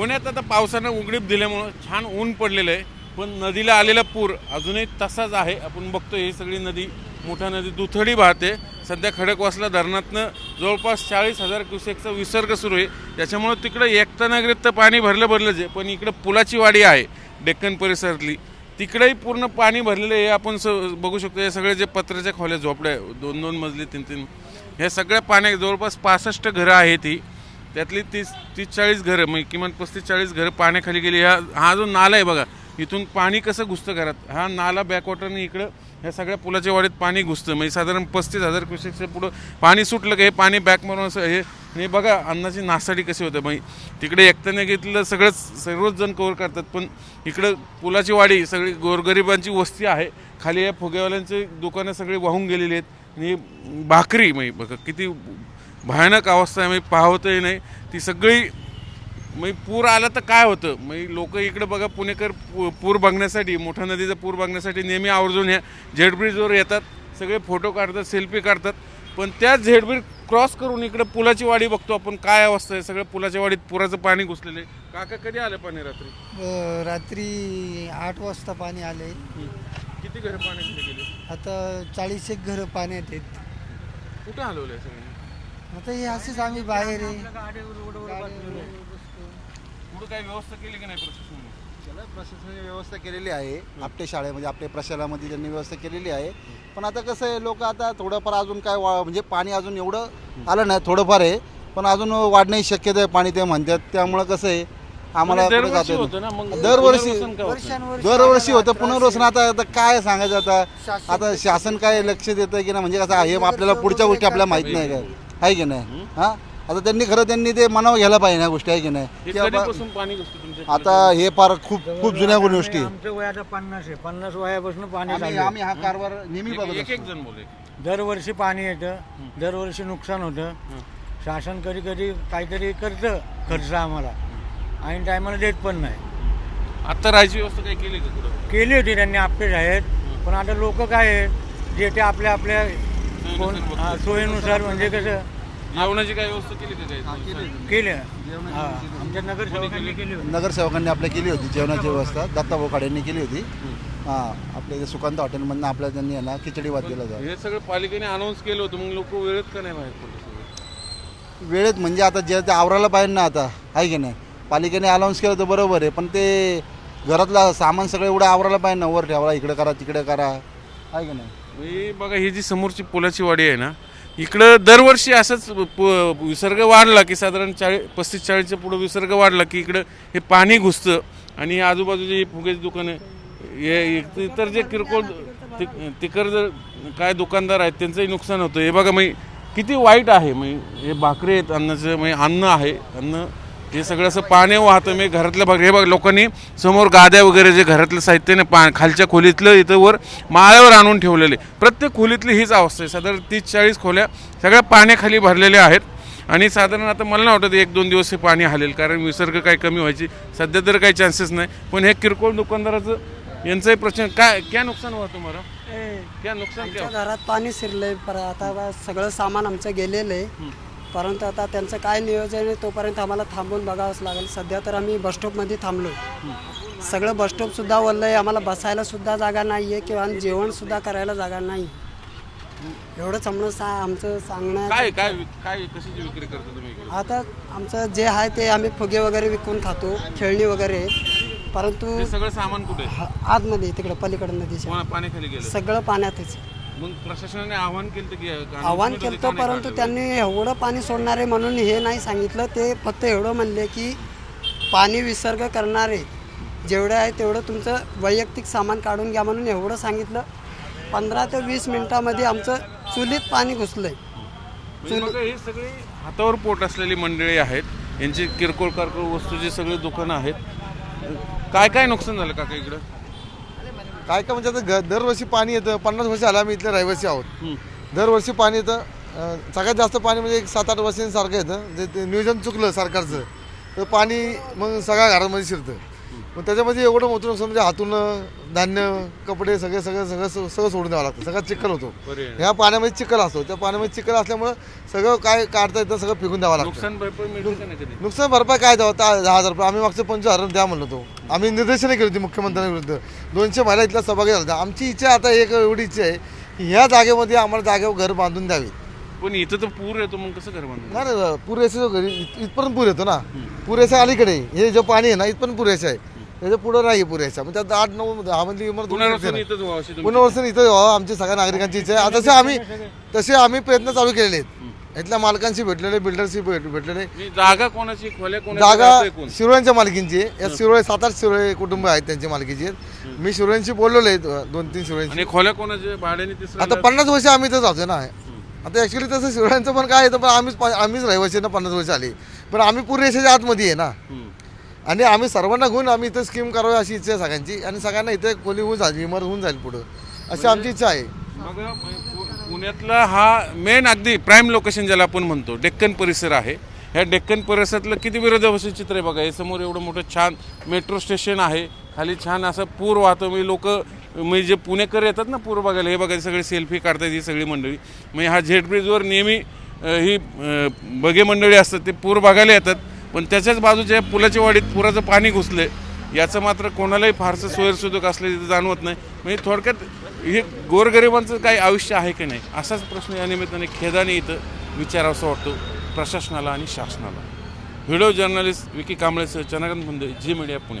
पुण्यात आता पावसानं उघडीप दिल्यामुळं छान ऊन पडलेलं आहे. पण नदीला आलेला पूर अजूनही तसाच आहे. आपण बघतो ही सगळी नदी मोठा नदी दुथडी वाहते. सध्या खडकवासला धरणातनं जवळपास चाळीस हजार क्युसेकचा विसर्ग सुरू आहे. त्याच्यामुळं तिकडं एकतानगरीत तर पाणी भरलं भरलंच आहे. पण इकडं पुलाची वाडी आहे डेक्कन परिसरातली. तिकडेही पूर्ण पाणी भरलेलं आहे. हे आपण स बघू शकतो. हे सगळे जे पत्र्याच्या खोल्या झोपड्या दोन दोन मजली तीन तीन ह्या सगळ्या पाण्या जवळपास पासष्ट घरं आहेत ही. त्यातली तीस तीस चाळीस घरं म्हणजे किमान पस्तीस चाळीस घरं पाण्याखाली गेली. ह्या हा जो नाला आहे बघा इथून पाणी कसं घुसतं घरात? हा नाला बॅकवॉटरने इकडं ह्या सगळ्या पुलाच्या वाडीत पाणी घुसतं. म्हणजे साधारण पस्तीस हजार क्युसेकच्या पुढं पाणी सुटलं की हे पाणी बॅक मारून असं हे हे बघा अन्नाची नासाडी कशी होते. मग तिकडे एकट्याने घेतलं सगळंच सर्वच जण कवर करतात. पण इकडं पुलाची वाडी सगळी गोरगरिबांची वस्ती आहे. खाली या फुगेवाल्यांची दुकानं सगळी वाहून गेलेली आहेत. आणि भाकरी म्हणजे बघा किती भयानक अवस्था आहे म्हणजे पाहतही नाही. ती सगळी मग पूर आला तर काय होतं? मग लोक इकडे बघा पुणेकर पू- पूर बघण्यासाठी मोठ्या नदीचा पूर बघण्यासाठी नेहमी आवर्जून ह्या झेड ब्रिजवर येतात. सगळे फोटो काढतात सेल्फी काढतात. पण त्या झेड ब्रिज क्रॉस करून इकडे पुलाची वाडी बघतो आपण काय अवस्था आहे? सगळं पुलाच्या वाडीत पुराचं पाणी घुसलेलं आहे. काका कधी आलं पाणी रात्री? रात्री आठ वाजता पाणी आले. किती घरं पाण्याखाली गेले? आता चाळीस एक घरं पाण्यात आहेत. कुठं हलवलंय सगळं? आता हे असेच आम्ही बाहेर आहे. पुढं व्यवस्था केली की नाही प्रशासनाने? त्याला प्रशासनाने व्यवस्था केलेली आहे. आपल्या शाळेमध्ये आपल्या प्रशालामध्ये त्यांनी व्यवस्था केलेली आहे. पण आता कसं आहे लोक आता थोडंफार अजून काय वा म्हणजे पाणी अजून एवढं आलं नाही थोडंफार आहे. पण अजून वाढण्याची शक्यता आहे पाणी ते म्हणतात. त्यामुळं कसं आहे आम्हाला पुढे दरवर्षी जाता येत होतं ना मग नाही. दरवर्षी पुनर्वसन का होत? वर्षानुवर्षी दरवर्षी होतं पुनर्वसन आता आता काय सांगायचं आता? शासन आता शासन काय लक्ष देतं की ना म्हणजे कसं हे आपल्याला पुढच्या गोष्टी आपल्याला माहीत नाही. काय आहे की नाही? हा? आता त्यांनी खरं त्यांनी ते मनावर घ्यायला पाहिजे ह्या गोष्टी आहे की नाही? हे की बाबा- कधीपासून पाणी घुसतं तुमच्या आता हे फार खूप खूप जुन्या गोष्टी. आहे. आमचं वय आता पन्नास आहे. पन्नास वयापासून पाणी आम्ही चालू आहे. आम्ही हा कारभार नेहमी बघत एक एक असतो. जण बोले दरवर्षी पाणी येतं. दरवर्षी नुकसान होतं. शासन कधी कधी काहीतरी करतं खर्च आम्हाला. आणि टायमाला देत पण नाही. आता राहायची व्यवस्था काय केली का कुठं? केली होती त्यांनी अपडेट आहेत पण आता लोक काय आहेत जे ते आपल्या आपल्या कोण? हा, सोयीनुसार म्हणजे कसं? जेवणाची काय व्यवस्था केली का केलं हा आमच्या नगरसेवकांनी केली होती. नगरसेवकांनी आपल्या केली होती जेवणाची व्यवस्था. दत्ताभाऊ खाडेंनी केली होती. हा आपल्या इथे सुकांत हॉटेलमधनं आपल्या त्यांनी आहे ना खिचडी भात दिला जातो. हे सगळं पालिकेने अनाऊन्स केलं होतं मग लोक वेळेत का नाही बाहेर पडले सगळे? वेळेत म्हणजे आता जे ते आवरायला पाहिजे ना आता आहे की नाही? पालिकेने अनाऊन्स केलं तर बरोबर आहे पण ते घरातलं सामान सगळं एवढं आवरायला पाहिजे ना वर ठेवा इकडे करा तिकडे करा आहे की नाही? हे बघा ही जी समोरची पुलाची वाडी आहे ना इकडं दरवर्षी असंच प- विसर्ग वाढला की साधारण चाळीस पस्तीस चाळीसच्या पुढं विसर्ग वाढला की इकडं हे पाणी घुसतं आणि आजूबाजूचे हे आजूबाजूची फुग्याची दुकानं हे इतर जे किरकोळ ति- तिकर जर काय दुकानदार आहेत त्यांचंही नुकसान होतं. हे बघा मग किती वाईट आहे. म्हणजे हे भाकरी आहेत अन्नाचं म्हणजे अन्न आहे. अन्न हे सगळं असं पाणी वाहतं मी घरातल्या भाग हे बघ लोकांनी समोर गाद्या वगैरे जे घरातलं साहित्य ना पा खालच्या खोलीतलं इथं वर माळ्यावर आणून ठेवलेले. प्रत्येक खोलीतली हीच अवस्था आहे. साधारण तीस चाळीस खोल्या सगळ्या पाण्याखाली भरलेल्या आहेत. आणि साधारण आता मला नाही वाटत एक दोन दिवस हे पाणी हलेल कारण विसर्ग काही कमी व्हायची सध्या तर काही चान्सेस नाही. पण हे किरकोळ दुकानदाराचं यांचाही प्रश्न काय क्या नुकसान हुआ तुम्हाला? क्या नुकसान घरात पाणी शिरलंय पर आता सगळं सामान आमचं गेलेलं आहे. परंतु आता त्यांचं काय नियोजन आहे तोपर्यंत आम्हाला थांबून बघावंच लागेल. सध्या तर आम्ही बसस्टॉपमध्ये थांबलो सगळं बसस्टॉप सुद्धा ओललं आहे. आम्हाला बसायला सुद्धा जागा नाही आहे किंवा जेवण सुद्धा करायला जागा नाही. एवढंच आम्हाला सा आमचं सांगणं काय काय काय कशाची विक्री करता तुम्ही इकडे? आता आमचं जे आहे ते आम्ही फुगे वगैरे विकून खातो खेळणी वगैरे. परंतु हे सगळं सामान कुठे आहे? हा- आतमध्ये तिकडं पलीकडं नदीच्या. कोणा पाण्याखाली गेलं? सगळं पाण्यातच मग प्रशासनाने आव्हान केलं की आव्हान केलं परंतु त्यांनी एवढं पाणी सोडणारे म्हणून हे नाही सांगितलं. ते फक्त एवढं म्हणले की पाणी विसर्ग करणारे जेवढं आहे तेवढं तुमचं वैयक्तिक सामान काढून घ्या म्हणून एवढं सांगितलं. पंधरा ते वीस मिनिटामध्ये आमचं चुलीत पाणी घुसलंय. म्हणजे हे सगळे हातावर पोट असलेली मंडळी आहेत. यांची किरकोळ कारकोळ वस्तूची सगळी दुकानं आहेत. काय काय नुकसान झालं काका इकडं? काय काय म्हणजे आता दरवर्षी पाणी येतं. पन्नास वर्ष आला आम्ही इथले रहिवासी आहोत. दरवर्षी पाणी येतं. अं, सगळ्यात जास्त पाणी म्हणजे एक सात आठ वर्षांसारखं येतं. जे ते नियोजन चुकलं सरकारचं तर पाणी मग सगळ्या घरामध्ये शिरतं. पण त्याच्यामध्ये एवढं मोठं नुकसान म्हणजे हातून धान्य कपडे सगळे सगळं सगळं सगळं सोडून द्यावं लागतं. सगळं चिखल होतो. ह्या पाण्यामध्ये चिखल असतो. त्या पाण्यामध्ये चिखल असल्यामुळं सगळं काय काढता येतं सगळं फेकून द्यावं लागतं. नुकसान भरपाई काय द्यावं? दहा दहा हजार रुपये. आम्ही मागचे पंचवीस हजार द्या म्हणलो होतो आम्ही निर्देशनं केली होती मुख्यमंत्र्यांविरुद्ध दोनशे महिला इथल्या सहभागी झाल्या होत्या. आमची इच्छा आता एक एवढी इच्छा आहे की ह्या जागेमध्ये आम्हाला जागेवर घर बांधून द्यावी. पण इथं तर पूर येतो मग कसं घर बांधणार नाही नाही पुरेसे जो घरी इत- इथपर्यंत पूर येतो ना. पुरेसा अलीकडे आहे. हे जे पाणी आहे ना इथपर्यंत पुरेसे आहे. त्याच्या पुढं नाही पुरेसा. मग त्यात आठ नऊ दहा मधली इमारत पुनर्वसन ना. इथंच व्हावं अशी तुमची पुनर्वसन इथं व्हावं आमच्या सगळ्या नागरिकांची इच्छा आहे. आता तसे आम्ही तसे आम्ही प्रयत्न चालू केलेले आहेत. इथल्या मालकांशी भेटलेले बिल्डरशी भेट भेटलेले. मी जागा कोणाची खोल्या कोणाची जागा कोण? शिरोळ्यांच्या मालकींची आहे. या शिरोळे सात आठ शिरोळे कुटुंब आहेत त्यांच्या मालकीची आहेत. मी शिरोळ्यांशी बोललेलो आहे दोन तीन शिरोळ्यांशी. आणि खोल्या कोणाचे? भाड्याने आता पन्नास वर्ष आम्ही इथं जातो ना. आता ॲक्च्युली तसं शिरोळ्यांचं पण काय येतं पण आम्हीच पा- आम्हीच रहिवासी ना पन्नास वर्ष आली. पण आम्ही पूर्ण रेषेच्या आतमध्ये आहे ना. आणि आम्ही सर्वांना घेऊन आम्ही इथं स्कीम करावी अशी इच्छा आहे सगळ्यांची. आणि सगळ्यांना इथे खोली होऊन जाईल इमारत होऊन जाईल पुढं. अशी आमची इच्छा आहे. मग पु- पुण्यातला हा मेन अगदी प्राईम लोकेशन ज्याला आपण म्हणतो डेक्कन परिसर आहे. ह्या डेक्कन परिसरातलं किती विरोधाभासी चित्र आहे बघा. हे समोर एवढं मोठं छान मेट्रो स्टेशन आहे. खाली छान असं पूर वाहतो म्हणजे लोक म्हणजे जे पुणेकर येतात ना पूर बघायला हे बघायला सगळे सेल्फी काढतात ही सगळी मंडळी. म्हणजे हा झेड ब्रिजवर नेहमी ही बगे मंडळी असतात ते पूर बघायला येतात. पण त्याच्याच बाजूच्या पुलाच्या वाडीत पुराचं पाणी घुसलं याचं मात्र कोणालाही फारसं सोयरसुदूक असल्याचं जाणवत नाही. म्हणजे थोडक्यात हे गोरगरिबांचं काही आयुष्य आहे की नाही? असाच प्रश्न या निमित्ताने खेदाने इथं विचारावासा वाटतो प्रशासनाला आणि शासनाला. व्हिडिओ जर्नलिस्ट विकी कांबळेसह चंद्रकांत मुंदे जी मीडिया पुणे.